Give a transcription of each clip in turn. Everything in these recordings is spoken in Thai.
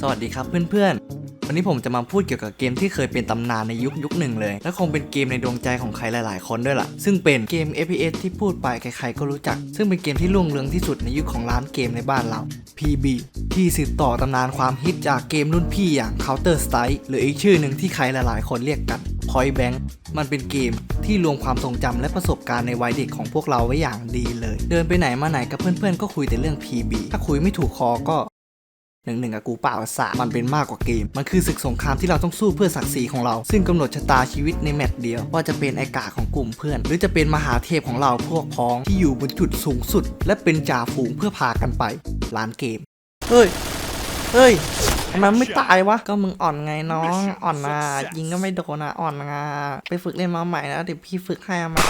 สวัสดีครับเพื่อนๆ วันนี้ผมจะมาพูดเกี่ยวกับเกมที่เคยเป็นตำนานในยุคยุคหนึ่งเลย และคงเป็นเกมในดวงใจของใครหลาย ๆ คนด้วยล่ะ ซึ่งเป็นเกม FPS ที่พูดไปใครๆก็รู้จัก ซึ่งเป็นเกมที่รุ่งเรืองที่สุดในยุคของร้านเกมในบ้านเรา PB ที่สืบต่อตำนานความฮิตจากเกมรุ่นพี่อย่าง Counter Strike หรืออีกชื่อหนึ่งที่ใครหลาย ๆ คนเรียกกัน Point Blank มันเป็นเกมที่รวมความทรงจำและประสบการณ์ในวัยเด็กของพวกเราไว้อย่างดีเลย เดินไปไหนมาไหนกับเพื่อนๆ ก็คุยแต่เรื่อง PB ถ้าคุยไม่ถูกคอก็ หนึ่งหนึ่งกับกูเปล่าสามันเป็นมากกว่าเกม มันคือศึกสงครามที่เราต้องสู้เพื่อศักดิ์ศรีของเรา ซึ่งกำหนดชะตาชีวิตในแมตช์เดียว ว่าจะเป็นไอกาของกลุ่มเพื่อน หรือจะเป็นมหาเทพของเราพวกพ้องที่อยู่บนจุดสูงสุด และเป็นจ่าฝูงเพื่อพากันไปร้านเกม เฮ้ย เฮ้ยทำไมไม่ตายวะ ก็มึงอ่อนไงน้อง อ่อนนะยิงก็ไม่โดนนะอ่อนนะไปฝึกเล่นมาใหม่นะเดี๋ยวพี่ฝึกให้มา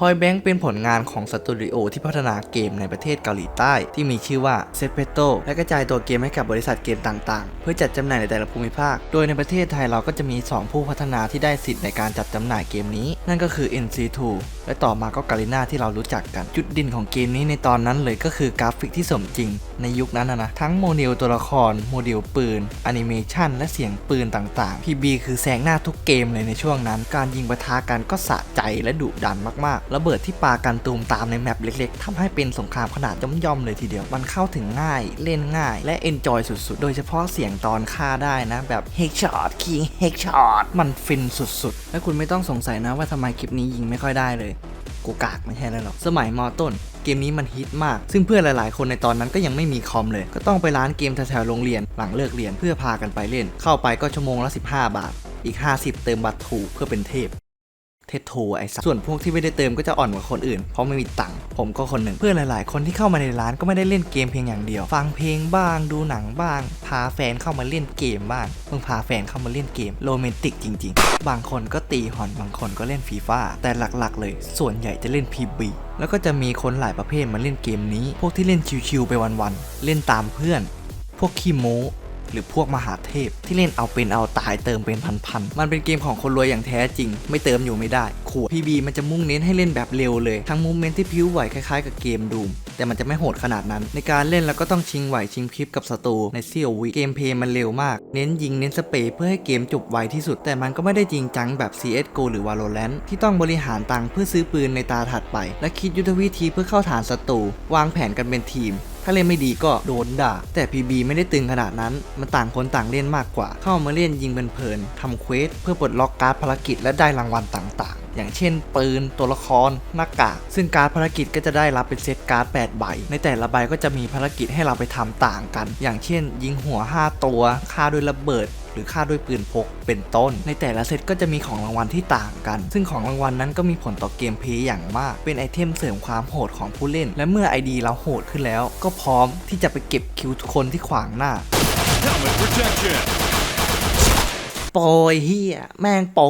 พอยแบงค์เป็นผลงานของสตูดิโอที่พัฒนาเกมในประเทศเกาหลีใต้ ที่มีชื่อว่า z e p e t o และกระจายตัวเกมให้กับบริษัทเกมต่างๆ เพื่อจัดจำหน่ายในแต่ละภูมิภาค โดยในประเทศไทยเราก็จะมี 2 ผู้พัฒนาที่ได้สิทธิ์ในการจัดจำหน่ายเกมนี้ นั่นก็คือ NC2 และต่อมาก็ Garena ที่เรารู้จักกัน จุดเด่นของเกมนี้ในตอนนั้นเลยก็คือกราฟิกที่สมจริง ในยุคนั้นนะนะทั้งโมเดลตัวละคร โมเดลปืนแอนิเมชันและเสียงปืนต่างๆ PB คือแซงหน้าทุกเกมเลยในช่วงนั้น การยิงปะทะกันก็สะใจและดุดันมากๆระเบิดที่ปากันตูมตามในแมปเล็กๆทำให้เป็นสงครามขนาดย่อมๆเลยทีเดียว มันเข้าถึงง่าย เล่นง่าย และเอนจอยสุดๆ โดยเฉพาะเสียงตอนฆ่าได้นะ แบบ Headshot King Headshot มันฟินสุดๆ และคุณไม่ต้องสงสัยนะว่าทำไมคลิปนี้ยิงไม่ค่อยได้เลย กูกากไม่ใช่แล้วหรอกสมัยมอต้นเกมนี้มันฮิตมาก ซึ่งเพื่อนหลาย ๆ คนในตอนนั้นก็ยังไม่มีคอมเลย ก็ต้องไปร้านเกมแถวๆโรงเรียน หลังเลิกเรียนเพื่อพากันไปเล่น เข้าไปก็ชั่วโมงละ 15 บาท อีก 50 เติมบัตรถูกเพื่อเป็นเทพ เทโทไอ้สัส่วนพวกที่ไม่ได้เติมก็จะอ่อนกว่าคนอื่น เพราะไม่มีตังค์ผมก็คนหนึ่ง เพื่อนหลาย ๆ คนที่เข้ามาในร้านก็ไม่ได้เล่นเกมเพียงอย่างเดียว ฟังเพลงบ้างดูหนังบ้าง พาแฟนเข้ามาเล่นเกมบ้างเพิ่งพาแฟนเข้ามาเล่นเกมโรแมนติกจริง ๆ บางคนก็ตีหอนบางคนก็เล่นฟีฟ่าแต่หลัก ๆ เลย ส่วนใหญ่จะเล่น PB แล้วก็จะมีคนหลายประเภทมาเล่นเกมนี้ พวกที่เล่นชิวๆไปวัน ๆ เล่นตามเพื่อน พวกขี้โม้ หรือพวกมหาเทพ ที่เล่นเอาเป็นเอาตายเติมเป็นพันๆมันเป็นเกมของคนรวยอย่างแท้จริง ไม่เติมอยู่ไม่ได้ขวดพีบีมันจะมุ่งเน้นให้เล่นแบบเร็วเลยทั้งมูเมนต์ที่พิ้วไหวคล้ายๆกับเกมดูมแต่มันจะไม่โหดขนาดนั้น ในการเล่นแล้วก็ต้องชิงไหวชิงพริบกับศัตรูในเซี่ยววิเกมเพลย์มันเร็วมาก เน้นยิงเน้นสเปรย์เพื่อให้เกมจบไวที่สุด แต่มันก็ไม่ได้จริงจังแบบ CSGO หรือ Valorant ที่ต้องบริหารตังค์เพื่อซื้อปืนในตาถัดไป และคิดยุทธวิธีเพื่อเข้าฐานศัตรูวางแผนกันเป็นทีม ถ้าเล่นไม่ดีก็โดนด่า แต่ PB ไม่ได้ตึงขนาดนั้น มันต่างคนต่างเล่นมากกว่า เข้ามาเล่นยิงเพลินๆทำเควสเพื่อปลดล็อกการ์ดภารกิจและได้รางวัลต่างๆ อย่างเช่น ปืน ตัวละคร หน้ากาก ซึ่งการ์ดภารกิจก็จะได้รับเป็นเซตการ์ด8ใบ ในแต่ละใบก็จะมีภารกิจให้เราไปทำต่างกัน อย่างเช่น ยิงหัว 5 ตัว ฆ่าด้วยระเบิดหรือฆ่าด้วยปืนพกเป็นต้น ในแต่ละเซตก็จะมีของรางวัลที่ต่างกัน ซึ่งของรางวัลนั้นก็มีผลต่อเกมเพลย์อย่างมาก เป็นไอเทมเสริมความโหดของผู้เล่น และเมื่อ ID เราโหดขึ้นแล้ว ก็พร้อมที่จะไปเก็บคิวทุกคนที่ขวางหน้า Helmet protection. โปรยเฮียแม่งโปร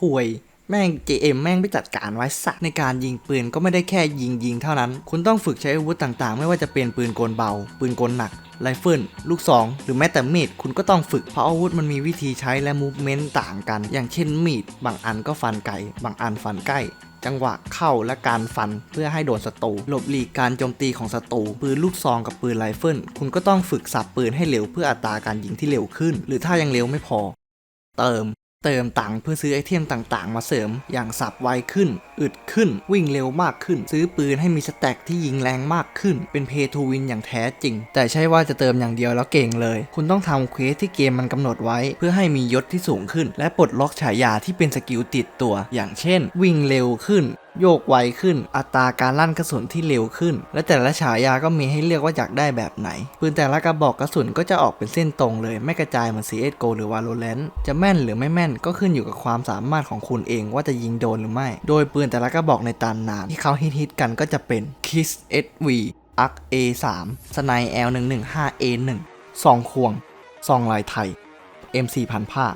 ห่วย แม่ง JM แม่งไปจัดการไว้สักในการยิงปืนก็ไม่ได้แค่ยิงยิงเท่านั้น คุณต้องฝึกใช้อาวุธต่างๆ ไม่ว่าจะเป็นปืนกลเบา ปืนกลหนักไรเฟิลลูกซอง หรือแม้แต่มีด คุณก็ต้องฝึก เพราะอาวุธมันมีวิธีใช้และมูฟเมนต์ต่างกัน อย่างเช่นมีด บางอันก็ฟันไกลบางอันฟันใกล้ จังหวะเข้าและการฟันเพื่อให้โดนศัตรูหลบหลีกการโจมตีของศัตรูปืนลูกซองกับปืนไรเฟิลคุณก็ต้องฝึกสับปืนให้เร็วเพื่ออัตราการยิงที่เร็วขึ้น หรือถ้ายังเร็วไม่พอ เติม เติมตังค์เพื่อซื้อไอเทมต่างๆ มาเสริมอย่างสับไวขึ้น อึดขึ้น วิ่งเร็วมากขึ้น ซื้อปืนให้มีสแต็กที่ยิงแรงมากขึ้น เป็นเพย์ทูวินอย่างแท้จริง แต่ใช่ว่าจะเติมอย่างเดียวแล้วเก่งเลย คุณต้องทำเควสที่เกมมันกำหนดไว้ เพื่อให้มียศที่สูงขึ้น และปลดล็อกฉายาที่เป็นสกิลติดตัว อย่างเช่น วิ่งเร็วขึ้นโยกไวขึ้น อัตราการลั่นกระสุนที่เร็วขึ้น และแต่ละฉายาก็มีให้เลือกว่าอยากได้แบบไหน ปืนแต่ละกระบอกกระสุนก็จะออกเป็นเส้นตรงเลย ไม่กระจายเหมือน CSGO หรือ Valorant จะแม่นหรือไม่แม่นก็ขึ้นอยู่กับความสามารถของคุณเองว่าจะยิงโดนหรือไม่ โดยปืนแต่ละกระบอกในตำนนานที่เขาฮิตๆกันก็จะเป็น Kiss SV ARC A3 สไน L115A1 ซองควงซองลายไทย M4 พันผ้า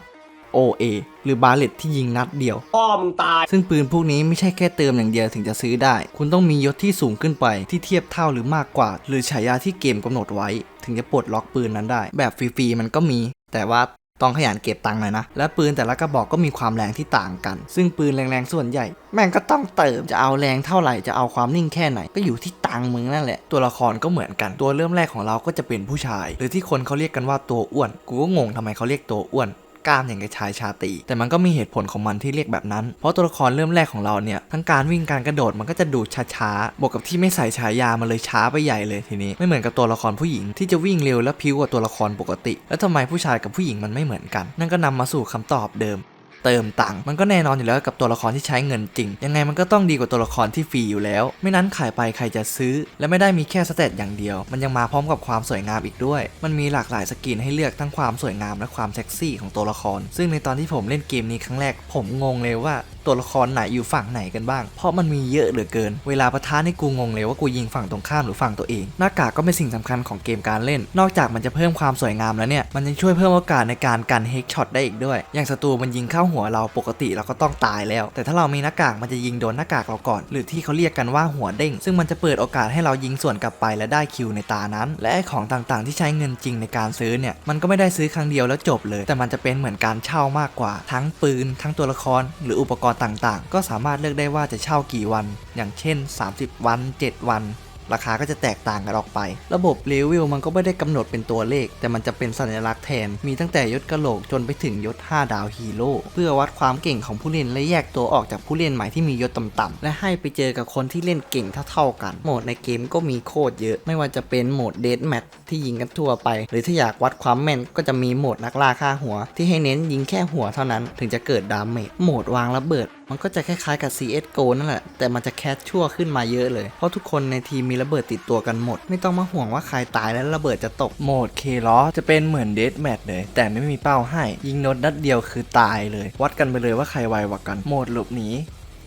OA หรือบาเลตที่ยิงนัดเดียว พ่อมึงตาย ซึ่งปืนพวกนี้ไม่ใช่แค่เติมอย่างเดียวถึงจะซื้อได้ คุณต้องมียศที่สูงขึ้นไปที่เทียบเท่าหรือมากกว่า หรือฉายาที่เกมกำหนดไว้ ถึงจะปลดล็อกปืนนั้นได้ แบบฟรีๆมันก็มี แต่ว่าต้องขยันเก็บตังค์หน่อยนะ และปืนแต่ละกระบอกก็มีความแรงที่ต่างกัน ซึ่งปืนแรงๆส่วนใหญ่ แม่งก็ต้องเติม จะเอาแรงเท่าไหร่ จะเอาความนิ่งแค่ไหน ก็อยู่ที่ตังค์มึงนั่นแหละ ตัวละครก็เหมือนกัน ตัวเริ่มแรกของเราก็จะเป็นผู้ชาย หรือที่คนเขาเรียกกันว่าตัวอ้วน กูก็งงทำไมเขาเรียกตัวอ้วน กล้ามอย่างกับชายชาตรีแต่มันก็มีเหตุผลของมันที่เรียกแบบนั้น เพราะตัวละครเริ่มแรกของเราเนี่ยทั้งการวิ่งการกระโดดมันก็จะดูช้าๆบวกกับที่ไม่ใส่ฉายามาเลยช้าไปใหญ่เลยทีนี้ไม่เหมือนกับตัวละครผู้หญิงที่จะวิ่งเร็วและพิ้วกว่าตัวละครปกติ แล้วทำไมผู้ชายกับผู้หญิงมันไม่เหมือนกัน นั่นก็นำมาสู่คำตอบเดิม เติมตังค์มันก็แน่นอนอยู่แล้วกับตัวละครที่ใช้เงินจริง ยังไงมันก็ต้องดีกว่าตัวละครที่ฟรีอยู่แล้ว ไม่นั้นขายไปใครจะซื้อ และไม่ได้มีแค่สเตตอย่างเดียว มันยังมาพร้อมกับความสวยงามอีกด้วย มันมีหลากหลายสกินให้เลือกทั้งความสวยงามและความเซ็กซี่ของตัวละคร ซึ่งในตอนที่ผมเล่นเกมนี้ครั้งแรกผมงงเลยว่า ตัวละครไหนอยู่ฝั่งไหนกันบ้าง เพราะมันมีเยอะเหลือเกิน เวลาปะทะนี่กูงงเลยว่ากูยิงฝั่งตรงข้ามหรือฝั่งตัวเอง หน้ากากก็เป็นสิ่งสำคัญของเกมการเล่น นอกจากมันจะเพิ่มความสวยงามแล้วเนี่ย มันยังช่วยเพิ่มโอกาสในการกันเฮกช็อตได้อีกด้วย อย่างศัตรูมันยิงเข้าหัวเราปกติเราก็ต้องตายแล้ว แต่ถ้าเรามีหน้ากากมันจะยิงโดนหน้ากากเราก่อน หรือที่เขาเรียกกันว่าหัวเด้ง ซึ่งมันจะเปิดโอกาสให้เรายิงส่วนกลับไปและได้คิวในตานั้น และของต่างๆ ที่ใช้เงินจริงในการซื้อเนี่ย มันก็ไม่ได้ซื้อครั้งเดียวแล้วจบเลย แต่มันจะเป็นเหมือนการเช่ามากกว่า ทั้งปืน ทั้งตัวละคร หรืออุปกรณ์ต่างๆ ก็สามารถเลือกได้ว่าจะเช่ากี่วัน อย่างเช่น 30 วัน 7 วัน ราคาก็จะแตกต่างกันออกไป ระบบเลเวลมันก็ไม่ได้กำหนดเป็นตัวเลข แต่มันจะเป็นสัญลักษณ์แทน มีตั้งแต่ยศกะโหลกจนไปถึงยศ 5 ดาวฮีโร่เพื่อวัดความเก่งของผู้เล่นและแยกตัวออกจากผู้เล่นใหม่ที่มียศต่ำๆและให้ไปเจอกับคนที่เล่นเก่งเท่าๆกัน โหมดในเกมก็มีโคตรเยอะ ไม่ว่าจะเป็นโหมดเดทแมทที่ยิงกันทั่วไป หรือถ้าอยากวัดความแม่นก็จะมีโหมดนักล่าฆ่าหัว ที่ให้เน้นยิงแค่หัวเท่านั้น ถึงจะเกิดดาเมจโหมดวางระเบิดมันก็จะคล้ายๆกับ CSGO นั่นแหละ แต่มันจะแคชชั่วขึ้นมาเยอะเลย เพราะทุกคนในทีมมีระเบิดติดตัวกันหมด ไม่ต้องมาห่วงว่าใครตายแล้วระเบิดจะตก โหมดเคลอจะเป็นเหมือนเดสแมทเลย แต่ไม่มีเป้าให้ ยิงโนดนัดเดียวคือตายเลย วัดกันไปเลยว่าใครไวกว่ากัน โหมดหลบหนี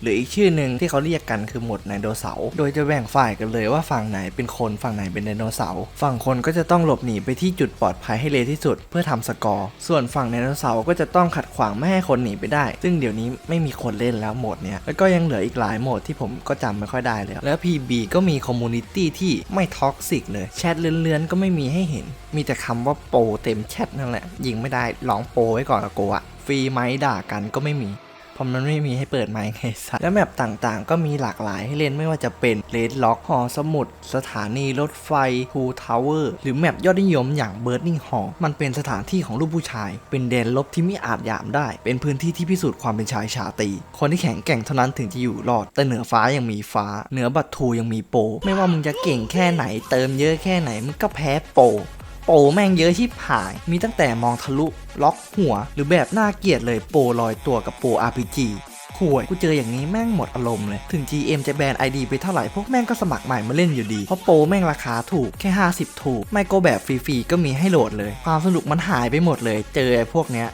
หรืออีกชื่อหนึ่งที่เขาเรียกกันคือโหมดไดโนเสาร์โดยจะแบ่งฝ่ายกันเลยว่าฝั่งไหนเป็นคนฝั่งไหนเป็นไดโนเสาร์ฝั่งคนก็จะต้องหลบหนีไปที่จุดปลอดภัยให้เร็วที่สุด เพื่อทำสกอร์ ส่วนฝั่งไดโนเสาร์ก็จะต้องขัดขวางไม่ให้คนหนีไปได้ ซึ่งเดี๋ยวนี้ไม่มีคนเล่นแล้วโหมดเนี้ยแล้วก็ยังเหลืออีกหลายโหมดที่ผมก็จำไม่ค่อยได้แล้วแล้ว PB ก็มีคอมมูนิตี้ที่ไม่ท็อกซิกเลยแชทเลื่อนๆก็ไม่มีให้เห็น มีแต่คำว่าโปเต็มแชทนั่นแหละยิงไม่ได้ลองโปไว้ก่อนละโกอะฟรีไหมด่ากันก็ไม่มี เพราะมันไม่มีให้เปิดไมค์ไงสัสและแมปต่างๆ ก็มีหลากหลายให้เล่นไม่ว่าจะเป็นเลดล็อกหอสมุด สถานีรถไฟทูทาวเวอร์หรือแมปยอดนิยมอย่างเบิร์ดนิงฮอมันเป็นสถานที่ของลูกผู้ชาย เป็นแดนลบที่ไม่อาจยามได้ เป็นพื้นที่ที่พิสูจน์ความเป็นชายชาตี คนที่แข็งแกร่งเท่านั้นถึงจะอยู่รอด แต่เหนือฟ้ายังมีฟ้า เหนือบัตรทูยังมีโป ไม่ว่ามึงจะเก่งแค่ไหน เติมเยอะแค่ไหนมึงก็แพ้โป โปแม่งเยอะชิบหาย มีตั้งแต่มองทะลุล็อกหัว หรือแบบน่าเกลียดเลยโปลอยตัวกับโปร RPG ห่วยกูเจออย่างนี้แม่งหมดอารมณ์เลย ถึง GM จะแบน ID ไปเท่าไหร่ พวกแม่งก็สมัครใหม่มาเล่นอยู่ดี เพราะโปรแม่งราคาถูกแค่ 50 ถูก ไม่ก็แบบฟรีๆ ก็มีให้โหลดเลย ความสนุกมันหายไปหมดเลย เจอไอ้พวกเนี้ย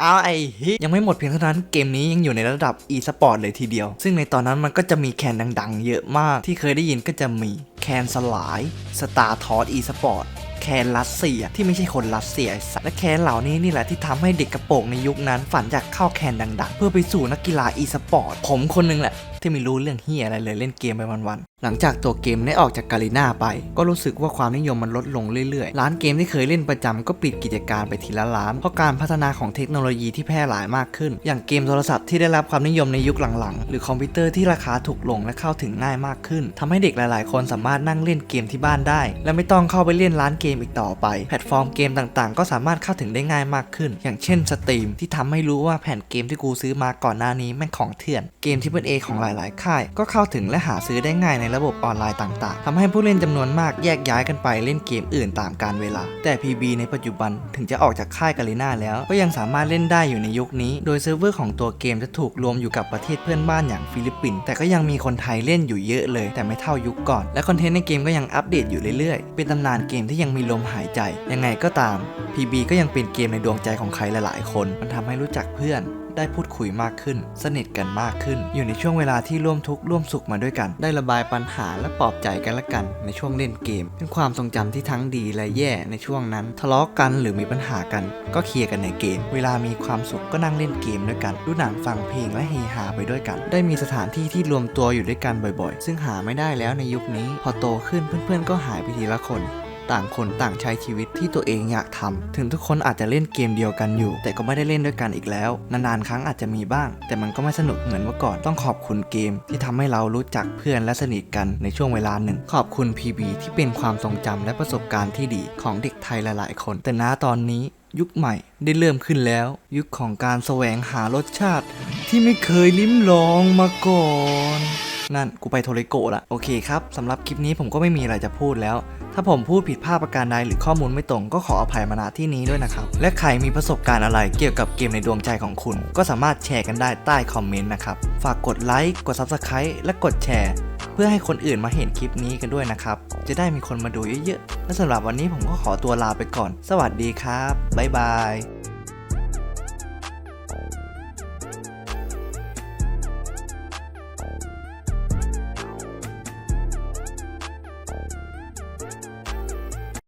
เอาไอ้ฮิยังไม่หมดเพียงเท่านั้นเกมนี้ยังอยู่ในระดับ e-sport เลยทีเดียว ซึ่งในตอนนั้นมันก็จะมีแคนดัง ๆ เยอะมากที่เคยได้ยินก็จะมี คนสลาย Star t o s e-sport แคนรัสเซียที่ไม่ใช่คนรัสเซียไอ้สัสและแคนเหล่านี้นี่แหละที่ทำให้เด็กกระโปรงในยุคนั้นฝันอยากเข้าแคนดังๆ เพื่อไปสู่นักกีฬาอีสปอร์ตผมคนนึงแหละ ที่ไม่รู้เรื่องเฮียอะไรเลยเล่นเกมไปวันๆหลังจากตัวเกมได้ออกจากกาลิน่าไป ก็รู้สึกว่าความนิยมมันลดลงเรื่อยๆ ร้านเกมที่เคยเล่นประจำก็ปิดกิจการไปทีละร้าน เพราะการพัฒนาของเทคโนโลยีที่แพร่หลายมากขึ้น อย่างเกมโทรศัพท์ที่ได้รับความนิยมในยุคหลังๆ หรือคอมพิวเตอร์ที่ราคาถูกลงและเข้าถึงง่ายมากขึ้นทำให้เด็กหลายๆ คนสามารถนั่งเล่นเกมที่บ้านได้ และไม่ต้องเข้าไปเล่นร้านเกมอีกต่อไป แพลตฟอร์มเกมต่างๆ ก็สามารถเข้าถึงได้ง่ายมากขึ้น อย่างเช่นสตรีมที่ทำให้รู้ว่าแผ่นเกมที่กูซื้อมาก่อนหน้านี้แม่งของเถื่อน เกมที่เป็นเอของหลายๆ ค่าย ก็เข้าถึงและหาซื้อได้ง่ายในระบบออนไลน์ต่าง ๆทำให้ผู้เล่นจำนวนมากแยกย้ายกันไปเล่นเกมอื่นตามกาลเวลา แต่ PB ในปัจจุบันถึงจะออกจากค่ายกาลิน่าแล้ว ก็ยังสามารถเล่นได้อยู่ในยุคนี้ โดยเซิร์ฟเวอร์ของตัวเกมจะถูกรวมอยู่กับประเทศเพื่อนบ้านอย่างฟิลิปปินส์แต่ก็ยังมีคนไทยเล่นอยู่เยอะเลย แต่ไม่เท่ายุคก่อน และคอนเทนต์ในเกมก็ยังอัปเดตอยู่เรื่อยๆ เป็นตำนานเกมที่ยังมีลมหายใจ ยังไงก็ตาม PB ก็ยังเป็นเกมในดวงใจของใครหลายๆ คน มันทำให้รู้จักเพื่อน ได้พูดคุยมากขึ้น สนิทกันมากขึ้น อยู่ในช่วงเวลาที่ร่วมทุกข์ร่วมสุขมาด้วยกัน ได้ระบายปัญหาและปลอบใจกันและกัน ในช่วงเล่นเกม เป็นความทรงจำที่ทั้งดีและแย่ในช่วงนั้น ทะเลาะกันหรือมีปัญหากัน ก็เคลียร์กันในเกม เวลามีความสุขก็นั่งเล่นเกมด้วยกันดูหนังฟังเพลงและเฮฮาไปด้วยกัน ได้มีสถานที่ที่รวมตัวอยู่ด้วยกันบ่อยๆ ซึ่งหาไม่ได้แล้วในยุคนี้ พอโตขึ้นเพื่อนๆก็หายไปทีละคน ต่างคนต่างใช้ชีวิตที่ตัวเองอยากทำถึงทุกคนอาจจะเล่นเกมเดียวกันอยู่ แต่ก็ไม่ได้เล่นด้วยกันอีกแล้ว นานๆครั้งอาจจะมีบ้าง แต่มันก็ไม่สนุกเหมือนเมื่อก่อนต้องขอบคุณเกม ที่ทำให้เรารู้จักเพื่อนและสนิทกันในช่วงเวลาหนึ่ง ขอบคุณ PB ที่เป็นความทรงจำและประสบการณ์ที่ดีของเด็กไทยหลาย ๆ คน แต่ณตอนนี้ยุคใหม่ได้เริ่มขึ้นแล้ว ยุคของการแสวงหารสชาติ ที่ไม่เคยลิ้มลองมาก่อน นั่นกูไปโทรโกะละโอเคครับสำหรับคลิปนี้ผมก็ไม่มีอะไรจะพูดแล้ว ถ้าผมพูดผิดพลาดประการใดหรือข้อมูลไม่ตรงก็ขออภัยมาณที่นี้ด้วยนะครับ และใครมีประสบการณ์อะไรเกี่ยวกับเกมในดวงใจของคุณ ก็สามารถแชร์กันได้ใต้คอมเมนต์นะครับฝากกดไลค์กด Subscribe และกดแชร์ เพื่อให้คนอื่นมาเห็นคลิปนี้กันด้วยนะครับจะได้มีคนมาดูเยอะๆและสำหรับวันนี้ผมก็ขอตัวลาไปก่อน สวัสดีครับบ๊ายบาย